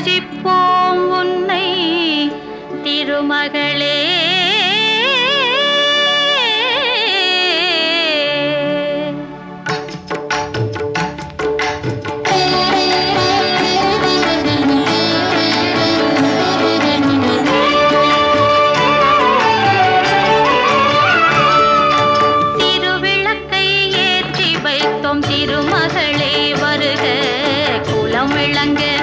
பூஜிப்போம் உன்னை திருமகளே. திருமகளே. வருக குலம் விளங்க.